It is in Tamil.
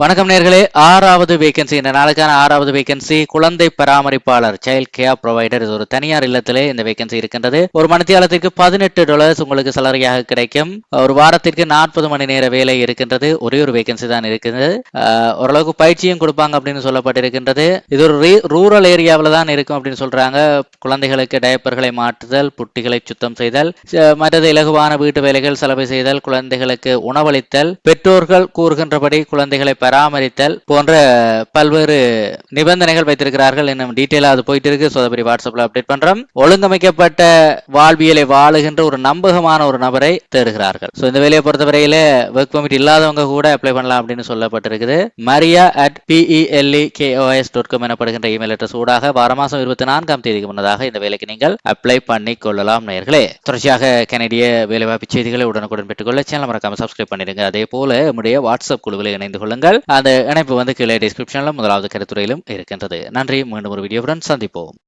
வணக்கம் நேர்களே. ஆறாவது வேகன்சி இந்த நாளுக்கான ஆறாவது வேகன்சி குழந்தை பராமரிப்பாளர் சைல்ட் கேர் ப்ரொவைடர் இது ஒரு தனியார் இல்லத்திலே இந்த வேகன்சி இருக்கின்றது. ஒரு மணித்தியாலத்திற்கு பதினெட்டு டாலர்ஸ் உங்களுக்கு சலரியாக கிடைக்கும். ஒரு வாரத்திற்கு நாற்பது மணி நேர வேலை இருக்கின்றது. ஒரே ஒரு வேகன்சி தான் இருக்கின்றது. ஓரளவுக்கு பயிற்சியும் கொடுப்பாங்க அப்படின்னு சொல்லப்பட்டிருக்கின்றது. இது ஒரு ரூரல் ஏரியாவில் தான் இருக்கும் அப்படின்னு சொல்றாங்க. குழந்தைகளுக்கு டயப்பர்களை மாற்றுதல் புட்டிகளை சுத்தம் செய்தல் மற்றது இலகுவான வீட்டு வேலைகள் செலவு செய்தல் குழந்தைகளுக்கு உணவளித்தல் பெற்றோர்கள் கூறுகின்றபடி குழந்தைகளை பராமரித்தல் போன்ற பல்வேறு நிபந்தனைகள் வைத்திருக்கிறார்கள். இன்னும் டீட்டெயிலாக அது போயிட்டு இருக்கு ஸோ அதை பற்றி வாட்ஸ்அப்ல அப்டேட் பண்றோம். ஒழுங்கமைக்கப்பட்ட வாழ்வியலை வாழுகின்ற ஒரு நம்பகமான ஒரு நபரை தேடுகிறார்கள். ஸோ இந்த வேலையை பொறுத்தவரையில ஒர்க் பர்மிட் இல்லாதவங்க கூட அப்ளை பண்ணலாம் அப்படின்னு சொல்லப்பட்டிருக்குது. Maria at P E L E K O S dot com எனப்படுகின்ற இமெயில் அட்ரஸ் ஊடாக வார மாசம் இருபத்தி நான்காம் தேதிக்கு முன்னதாக இந்த வேலைக்கு நீங்கள் அப்ளை பண்ணி கொள்ளலாம் நேர்களே தொடர்ச்சியாக கனடிய வேலைவாய்ப்பு செய்திகளை உடனுக்குடன் பெற்றுக்கொள்ள சேனல் மறக்காம சப்ஸ்கிரைப் பண்ணிடுங்க. அதே போல நம்முடைய வாட்ஸ்அப் குழுவில் இணைந்து கொள்ளுங்கள். அந்த இணைப்பு வந்து கீழே டிஸ்கிரிப்ஷனில் முதலாவது கருத்துறையிலும் இருக்கின்றது. நன்றி. மீண்டும் ஒரு வீடியோவுடன் சந்திப்போம்.